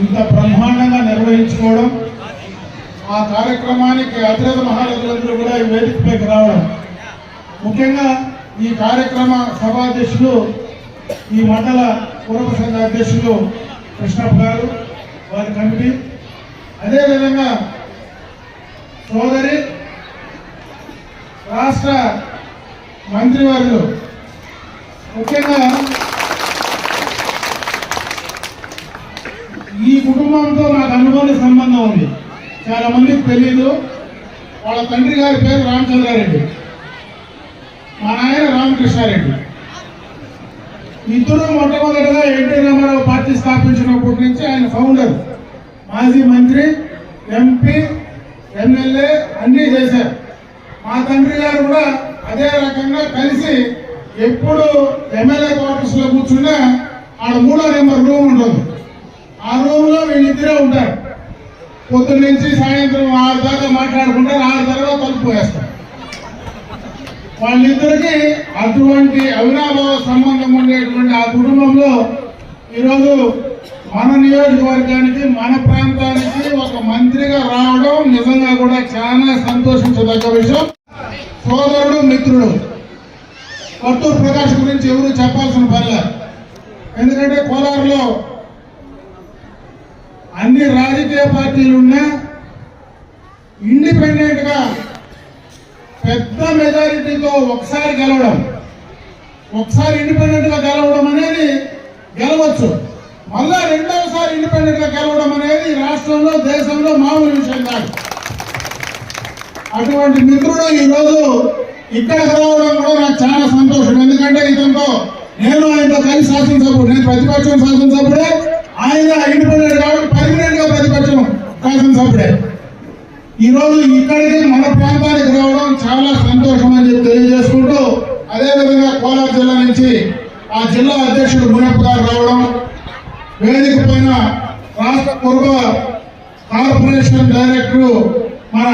ఇంత బ్రహ్మాండంగా నిర్వహించుకోవడం ఆ కార్యక్రమానికి అతిరథ మహారథులందరూ కూడా ఈ వేదికపైకి రావడం. ముఖ్యంగా ఈ కార్యక్రమ సభాధ్యక్షులు ఈ మండల పూర్వ సంఘ అధ్యక్షులు కృష్ణప్ప గారు వారి కమిటీ. అదేవిధంగా సోదరి రాష్ట్ర మంత్రివర్యులు. ముఖ్యంగా ఈ కుటుంబంతో నాకు అనుభవ సంబంధం ఉంది. చాలా మందికి తెలియదు వాళ్ళ తండ్రి గారి పేరు రామచంద్రారెడ్డి మా నాయన రామకృష్ణారెడ్డి. ఇద్దరు మొట్టమొదటిగా ఎన్టీ రామారావు పార్టీ స్థాపించినప్పటి నుంచి ఆయన ఫౌండర్ మాజీ మంత్రి ఎంపీ ఎమ్మెల్యే అన్నీ చేశారు. మా తండ్రి గారు కూడా అదే రకంగా కలిసి ఎప్పుడు ఎమ్మెల్యే క్వార్టర్స్లో కూర్చున్నా ఆడ మూడో నెంబర్ రూమ్ ఉంటుంది. ఆ రూమ్లో వీళ్ళిద్దరే ఉంటారు. పొద్దున్న నుంచి సాయంత్రం ఆరు దాకా మాట్లాడుకుంటారు ఆరు తర్వాత తలుపు వేస్తారు. వాళ్ళిద్దరికి అటువంటి అవినాభావ సంబంధం ఉండేటువంటి ఆ కుటుంబంలో ఈరోజు మన నియోజకవర్గానికి మన ప్రాంతానికి ఒక మంత్రిగా రావడం నిజంగా కూడా చాలా సంతోషించదగ్గ విషయం. సోదరుడు మిత్రుడు. కొత్తూరు ప్రకాష్ గురించి ఎవరు చెప్పాల్సిన పర్లేదు ఎందుకంటే కోలారులో అన్ని రాజకీయ పార్టీలు ఉన్నా ఇండిపెండెంట్గా పెద్ద మెజారిటీతో ఒకసారి గెలవడం ఒకసారి ఇండిపెండెంట్గా గెలవడం అనేది గెలవచ్చు. మళ్ళా రెండవసారి ఇండిపెండెంట్గా గెలవడం అనేది రాష్ట్రంలో దేశంలో మామూలు విషయం కాదు. అటువంటి మిత్రుడు ఈ రోజు ఇక్కడికి కూడా నాకు చాలా సంతోషం. ఎందుకంటే ఇతనితో నేను ఆయనతో కలిసి శాసనసభ్యుడు నేను ప్రతిపక్షం శాసనసభ్యుడే ఆయన ఇండిపెండెంట్ కాబట్టి పర్మనెంట్గా ప్రతిపక్షం శాసనసభ్యుడే ఈ రోజు ఇక్కడికి మన ప్రాంతానికి రావడం చాలా సంతోషం అని చెప్పి తెలియజేసుకుంటూ అదేవిధంగా కోలార్ జిల్లా నుంచి ఆ జిల్లా అధ్యక్షుడు మునప్ప గారు రావడం వేదిక పైన రాష్ట్ర పూర్వ కార్పొరేషన్ డైరెక్టర్ మన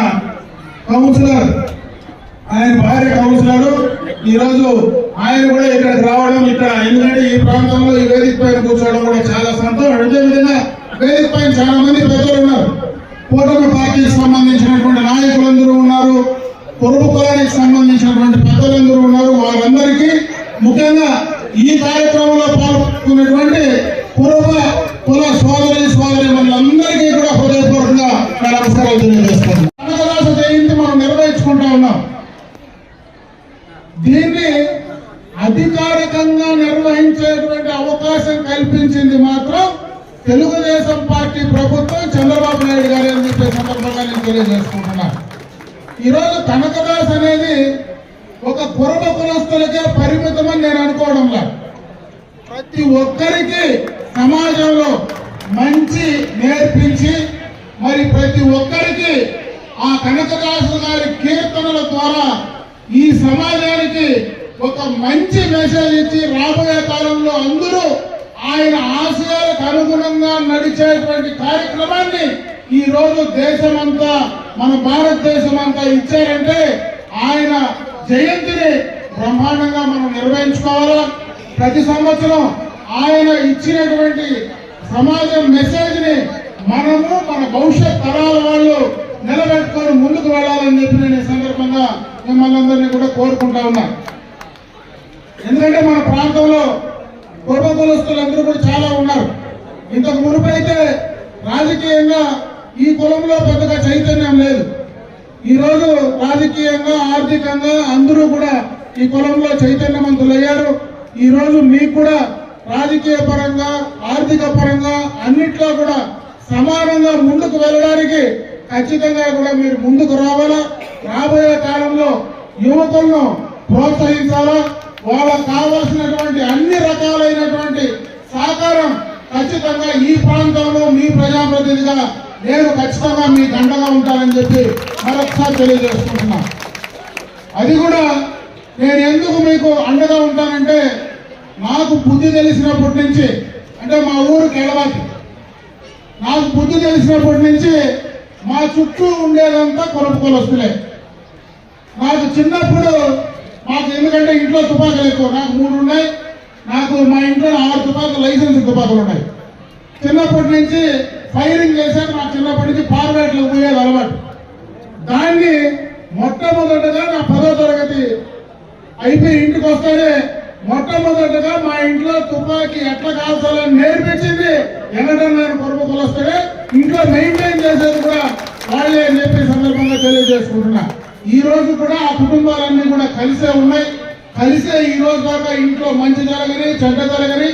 కౌన్సిలర్ ఆయన భార్య కౌన్సిలర్ ఈ రోజు ఆయన కూడా ఇక్కడికి రావడం ఇక్కడ ఎందుకంటే ఈ ప్రాంతంలో ఈ వేదిక పైన కూర్చోవడం కూడా చాలా సంతోషం. అదేవిధంగా వేదిక పైన చాలా మంది పెద్దలు ఉన్నారు. కూటమి పార్టీకి సంబంధించినటువంటి నాయకులందరూ ఉన్నారు. పొరుగు కులానికి సంబంధించినటువంటి పెద్దలందరూ ఉన్నారు. వాళ్ళందరికీ ముఖ్యంగా ఈ కార్యక్రమంలో పాల్గొన్నటువంటి అధికారికంగా నిర్వహించేటువంటి అవకాశం కల్పించింది మాత్రం తెలుగుదేశం పార్టీ ప్రభుత్వం చంద్రబాబు నాయుడు గారు అని చెప్పే సందర్భంగా నేను తెలియజేసుకుంటున్నాను. ఈరోజు కనకదాస్ అనేది ఒక కురబ కులస్తులకే పరిమితమని నేను అనుకోవడం ప్రతి ఒక్కరికి సమాజంలో మంచి నేర్పించి మరి ప్రతి ఒక్కరికి ఆ కనకదాసు గారి కీర్తనల ద్వారా ఈ సమాజానికి ఒక మంచి మెసేజ్ ఇచ్చి రాబోయే కాలంలో అందరూ ఆయన ఆశయాలకు అనుగుణంగా నడిచేటువంటి కార్యక్రమాన్ని ఈ రోజు దేశమంతా మన భారతదేశం అంతా ఇచ్చారంటే ఆయన జయంతిని బ్రహ్మాండంగా మనం నిర్వహించుకోవాలా? ప్రతి సంవత్సరం ఆయన ఇచ్చినటువంటి సమాజం మెసేజ్ని మనము మన భవిష్యత్ తరాల వాళ్ళు నిలబెట్టుకొని ముందుకు వెళ్ళాలని చెప్పి నేను ఈ సందర్భంగా మిమ్మల్ని అందరినీ కూడా కోరుకుంటా ఉన్నా. ఎందుకంటే మన ప్రాంతంలో పూర్వ కులస్తులందరూ కూడా చాలా ఉన్నారు. ఇంతకు మునుపు అయితే రాజకీయంగా ఈ కులంలో పెద్దగా చైతన్యం లేదు. ఈ రోజు రాజకీయంగా ఆర్థికంగా అందరూ కూడా ఈ కులంలో చైతన్యవంతులయ్యారు. ఈ రోజు మీకు కూడా రాజకీయ పరంగా ఆర్థిక పరంగా అన్నిట్లో కూడా సమానంగా ముందుకు వెళ్ళడానికి ఖచ్చితంగా కూడా మీరు ముందుకు రావాలా? రాబోయే కాలంలో యువకులను ప్రోత్సహించాలా? వాళ్ళకు కావాల్సినటువంటి అన్ని రకాలైనటువంటి సహకారం ఖచ్చితంగా ఈ ప్రాంతంలో మీ ప్రజాప్రతినిధిగా నేను ఖచ్చితంగా మీ దండగా ఉంటానని చెప్పి మరొకసారి తెలియజేసుకుంటున్నా. అది కూడా నేను ఎందుకు మీకు అండగా ఉంటానంటే నాకు బుద్ధి తెలిసినప్పటి నుంచి అంటే మా ఊరు కెడవాకి నాకు బుద్ధి తెలిసినప్పటి నుంచి మా చుట్టూ ఉండేదంతా కొరపు కొలస్తులే నాకు చిన్నప్పుడు మాకు ఎందుకంటే ఇంట్లో తుపాకులు ఎక్కువ. నాకు మూడు ఉన్నాయి. నాకు మా ఇంట్లో ఆరు తుపాకులు లైసెన్స్ తుపాకులు ఉన్నాయి. చిన్నప్పటి నుంచి ఫైరింగ్ చేశాను నాకు చిన్నప్పటి నుంచి పార్వేట్లు పోయేది అలవాటు. దాన్ని మొట్టమొదటగా నా పదో తరగతి అయిపోయి ఇంటికి వస్తానే మొట్టమొదటగా మా ఇంట్లో తుపాకీ ఎట్లా కాల్చాలని నేర్పించింది ఎన్నడన్నా కొరకు వస్తాడే ఇంట్లో మెయింటైన్ చేసేది కూడా వాళ్ళే అని చెప్పి సందర్భంగా తెలియజేసుకుంటున్నా. ఈ రోజు కూడా ఆ కుటుంబాలన్నీ కూడా కలిసే ఉన్నాయి. కలిసే ఈ రోజు దాకా ఇంట్లో మంచి జరగని చెడ్డ జరగని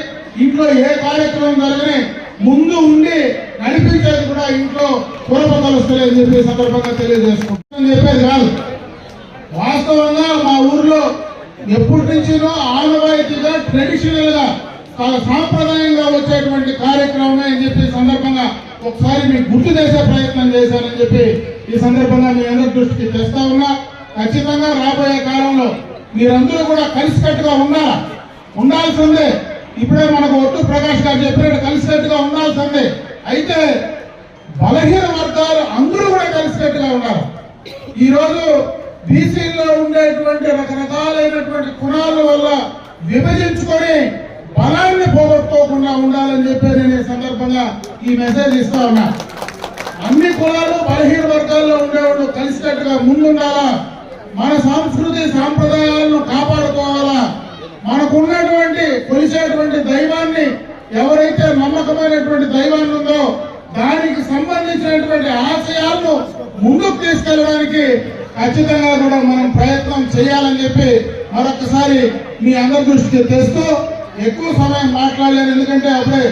ఇంట్లో ఏ కార్యక్రమం జరగని ముందు ఉండి నడిపించేది కూడా ఇంట్లో కురపతలు వస్తాయని చెప్పి సందర్భంగా తెలియజేసుకుంటాం చెప్పేది కాదు. వాస్తవంగా మా ఊర్లో ఎప్పటి నుంచినో ఆనవాయితీగా ట్రెడిషనల్గా సాంప్రదాయంగా వచ్చేటువంటి కార్యక్రమమే అని చెప్పి సందర్భంగా ఒకసారి మీకు గుర్తు చేసే ప్రయత్నం చేశానని చెప్పి ఈ సందర్భంగా మీ అందరి దృష్టికి తెస్తా ఉన్నా ఖచ్చితంగా రాబోయే కాలంలో మీరందరూ కూడా కలిసికట్టుగా ఉండాలా ఉండాల్సిందే ఇప్పుడే మనకు ఒట్టు ప్రకాష్ గారు చెప్పినట్టు కలిసికట్టుగా ఉండాల్సిందే అయితే బలహీన వర్గాలు అందరూ కూడా కలిసికట్టుగా ఉన్నారు. ఈరోజు రోజు బీసీల్లో ఉండేటువంటి రకరకాలైనటువంటి కుణాల వల్ల విభజించుకొని బలాన్ని పోగొట్టుకోకుండా ఉండాలని చెప్పి నేను ఈ సందర్భంగా ఈ మెసేజ్ ఇస్తా ఉన్నా. అన్ని కులాలు బలహీన వర్గాల్లో ఉండేవాళ్ళు కలిసికట్టుగా ముందుండాలా? మన సంస్కృతి సాంప్రదాయాలను కాపాడుకోవాలా? మనకున్నటువంటి కొలిసేటువంటి దైవాన్ని ఎవరైతే నమ్మకమైనటువంటి దైవాన్ని ఉందో దానికి సంబంధించినటువంటి ఆశయాలను ముందుకు తీసుకెళ్ళడానికి ఖచ్చితంగా కూడా మనం ప్రయత్నం చేయాలని చెప్పి మరొకసారి మీ అందరి దృష్టికి తెస్తూ ఎక్కువ సమయం మాట్లాడలేను. ఎందుకంటే అప్పుడే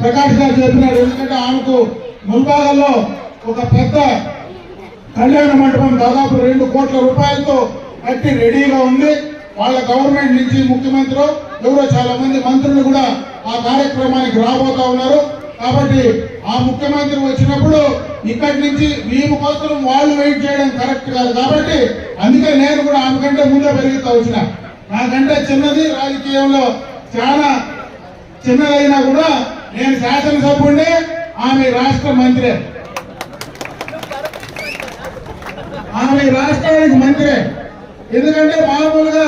ప్రకాష్ గారు చెప్పినాడు. ఎందుకంటే ఆమెకు ముల్బాగల్లో ఒక పెద్ద కళ్యాణ మండపం దాదాపు రెండు కోట్ల రూపాయలతో కట్టి రెడీగా ఉంది. వాళ్ళ గవర్నమెంట్ నుంచి ముఖ్యమంత్రి ఎవరో చాలా మంది మంత్రులు కూడా ఆ కార్యక్రమానికి రాబోతా ఉన్నారు. కాబట్టి ఆ ముఖ్యమంత్రి వచ్చినప్పుడు ఇక్కడి నుంచి మేము కోసం వాళ్ళు వెయిట్ చేయడం కరెక్ట్ కాదు. కాబట్టి అందుకే నేను కూడా ఆమె కంటే ముందే పెరుగుతా వచ్చిన. నాకంటే చిన్నది రాజకీయంలో చాలా చిన్నదైనా కూడా నేను శాసనసభ్యుడిని ఆమె రాష్ట్ర మంత్రి. ఆమె రాష్ట్రానికి మంత్రే. ఎందుకంటే మామూలుగా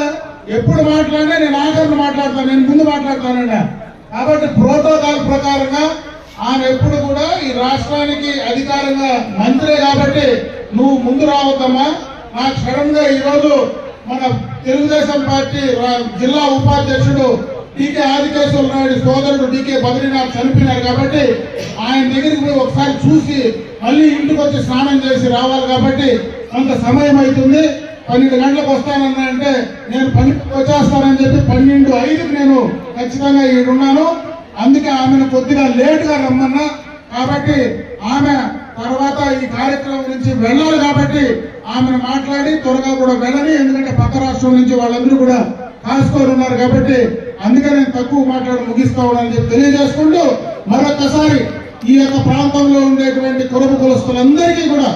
ఎప్పుడు మాట్లాడినా నేను ఆఖరిని మాట్లాడతాను నేను ముందు మాట్లాడతానండి. కాబట్టి ప్రోటోకాల్ ప్రకారంగా ఆమె ఎప్పుడు కూడా ఈ రాష్ట్రానికి అధికారంగా మంత్రే కాబట్టి నువ్వు ముందు రావద్దమ్మా. నాకు సడన్గా ఈరోజు మన తెలుగుదేశం పార్టీ జిల్లా ఉపాధ్యక్షుడు టీకే ఆదికేశ్వర నాయుడు సోదరు డీకే బద్రీనాథ్ చనిపోయినారు కాబట్టి ఆయన దగ్గరికి పోయి ఒకసారి చూసి మళ్ళీ ఇంటికి వచ్చి స్నానం చేసి రావాలి కాబట్టి కొంత సమయం అవుతుంది. పన్నెండు గంటలకు వస్తానన్నా అంటే నేను పన్నెండు వచ్చేస్తానని చెప్పి పన్నెండు ఐదుకి నేను ఖచ్చితంగా ఈడున్నాను అందుకే ఆమెను కొద్దిగా లేటుగా రమ్మన్నా. కాబట్టి ఆమె తర్వాత ఈ కార్యక్రమం నుంచి వెళ్ళాలి కాబట్టి ఆమెను మాట్లాడి త్వరగా కూడా వెళ్ళని ఎందుకంటే పక్క రాష్ట్రం నుంచి వాళ్ళందరూ కూడా కాసుకొని ఉన్నారు కాబట్టి అందుకే నేను తక్కువ మాట్లాడి ముగిస్తామని చెప్పి తెలియజేసుకుంటూ మరొకసారి ఈ యొక్క ప్రాంతంలో ఉండేటువంటి కురపు కులస్తులందరికీ కూడా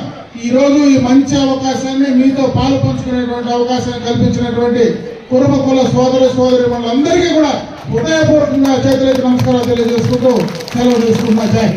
ఈరోజు ఈ మంచి అవకాశాన్ని మీతో పాలు పంచుకునేటువంటి అవకాశాన్ని కల్పించినటువంటి కురమ కుల సోదర సోదరి వాళ్ళందరికీ కూడా హృదయపూర్వకంగా చేతులైతే నమస్కారాలు తెలియజేసుకుంటూ సెలవు తీసుకుంటున్నా. జాయి